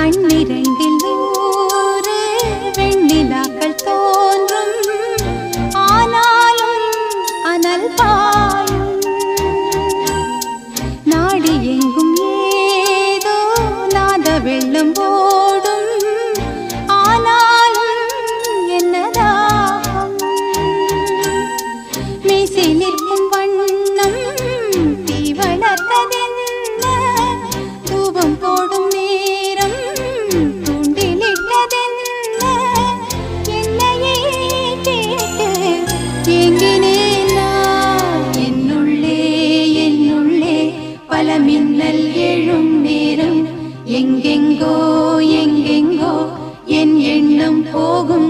கண்ணிரண்டில் நூறு வெண்ணிலாக்கள் தோன்றும். ஆனாலும் அனல் பாயும். நாடி எங்கும் ஏதோ நாத வெள்ளம் ஓடும் ஆனாலும் என்னதாகும் மீசை நிற்கும் பல மின்னல் எழும் நேரம். எங்கெங்கோ எங்கெங்கோ என் எண்ணம் போகும்